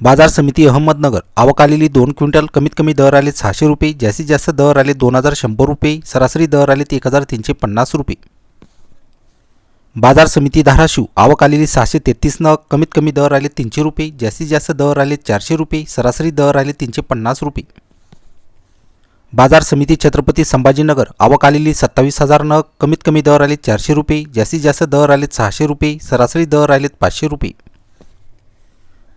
बाजार समिती अहमदनगर आवक आलेली दोन क्विंटल कमीत कमी दर आले सहाशे रुपये जास्तीत जास्त दर आले दोन हजार शंभर रुपये सरासरी दर आले एक हजार तीनशे पन्नास रुपये. बाजार समिती धाराशिव आवक आलेली सहाशे तेहतीस नग कमीत कमी दर आले तीनशे रुपये जास्तीत जास्त दर आले चारशे रुपये सरासरी दर आले तीनशे पन्नास रुपये. बाजार समिती छत्रपती संभाजीनगर आवक आलेली सत्तावीस हजार नग कमीत कमी दर आले चारशे रुपये जास्तीत जास्त दर आले सहाशे रुपये सरासरी दर आलेत पाचशे रुपये.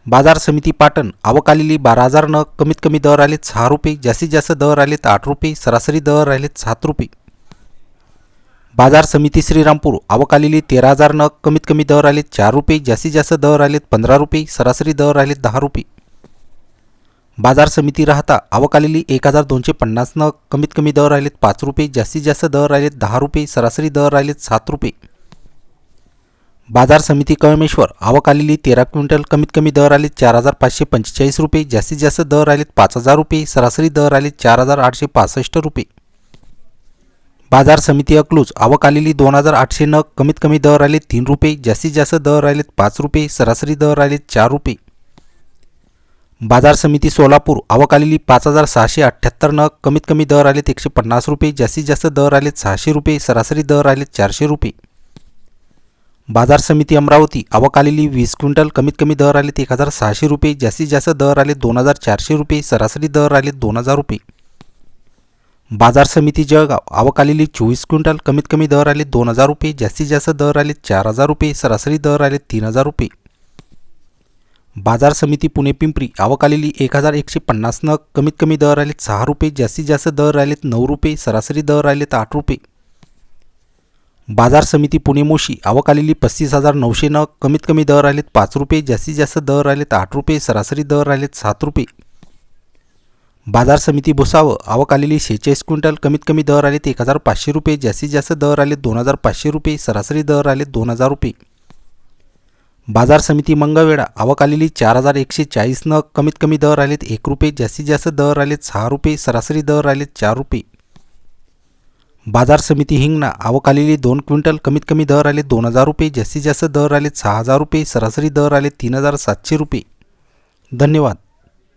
बाजार समिती पाटण आवक आलेली बारा हजार नग कमीत कमी दर आलेत सहा रुपये जास्तीत जास्त दर आलेत आठ रुपये सरासरी दर आलेत सात रुपये. बाजार समिती श्रीरामपूर आवक आलेली तेरा हजार नग कमीत कमी दर आलेत चार रुपये जास्तीत जास्त दर आलेत पंधरा रुपये सरासरी दर आलेत दहा रुपये. बाजार समिती राहता आवक आलेली एक हजार दोनशे पन्नास नग कमीत कमी दर आलेत पाच रुपये जास्तीत जास्त दर आलेत दहा रुपये सरासरी दर आलेत सात रुपये. बाजार समिती कळमेश्वर आवक आलेली तेरा क्विंटल कमीत कमी दर आले चार हजार पाचशे पंचेचाळीस रुपये जास्तीत जास्त दर आलेत पाच हजार रुपये सरासरी दर आले चार हजार आठशे पासष्ट रुपये. बाजार समिती अकलूज आवक आलेली दोन हजार आठशे नग कमीत कमी दर आले तीन रुपये जास्तीत जास्त दर आलेत पाच रुपये सरासरी दर आलेत चार रुपये. बाजार समिती सोलापूर आवक आलेली पाच हजार सहाशे अठ्ठ्याहत्तर नग कमीत कमी दर आलेत एकशे पन्नास रुपये जास्तीत जास्त दर आलेत सहाशे रुपये सरासरी दर आलेत चारशे रुपये. बाजार समिती अमरावती आवक आलेली वीस क्विंटल कमीत कमी दर आलेत एक हजार सहाशे रुपये जास्तीत जास्त दर आले दोन हजार चारशे रुपये सरासरी दर आले दोन हजार रुपये. बाजार समिती जळगाव आवक आलेली चोवीस क्विंटल कमीत कमी दर आले दोन हजार रुपये जास्तीत जास्त दर आले चार हजार रुपये सरासरी दर आले तीन हजार रुपये. बाजार समिती पुणे पिंपरी आवक आलेली एक हजार एकशे पन्नास नग कमीत कमी दर आले सहा रुपये जास्तीत जास्त दर आलेत नऊ रुपये सरासरी दर आलेत आठ रुपये. बाजार समिती पुणे मोशी आवक आलेली पस्तीस हजार नऊशे नग कमीत कमी दर आलेत पाच रुपये जास्तीत जास्त दर आलेत आठ रुपये सरासरी दर आलेत सात रुपये. बाजार समिती भुसावं आवक आलेली शेहेचाळीस क्विंटल कमीत कमी दर आलेत एक हजार पाचशे रुपये जास्तीत जास्त दर आलेत दोन हजार पाचशे रुपये सरासरी दर आलेत दोन हजार रुपये. बाजार समिती मंगळवेढा आवक आलेली चार हजार एकशे चाळीस नग कमीत कमी दर आलेत एक रुपये जास्तीत जास्त दर आलेत सहा रुपये सरासरी दर आलेत चार रुपये. बाजार समिती हिंगणा आवक आलेली दोन क्विंटल कमीत कमी दर आले दोन हजार रुपये जास्तीत जास्त दर आले सहा हजार रुपये सरासरी दर आले तीन हजार सातशे रुपये. धन्यवाद.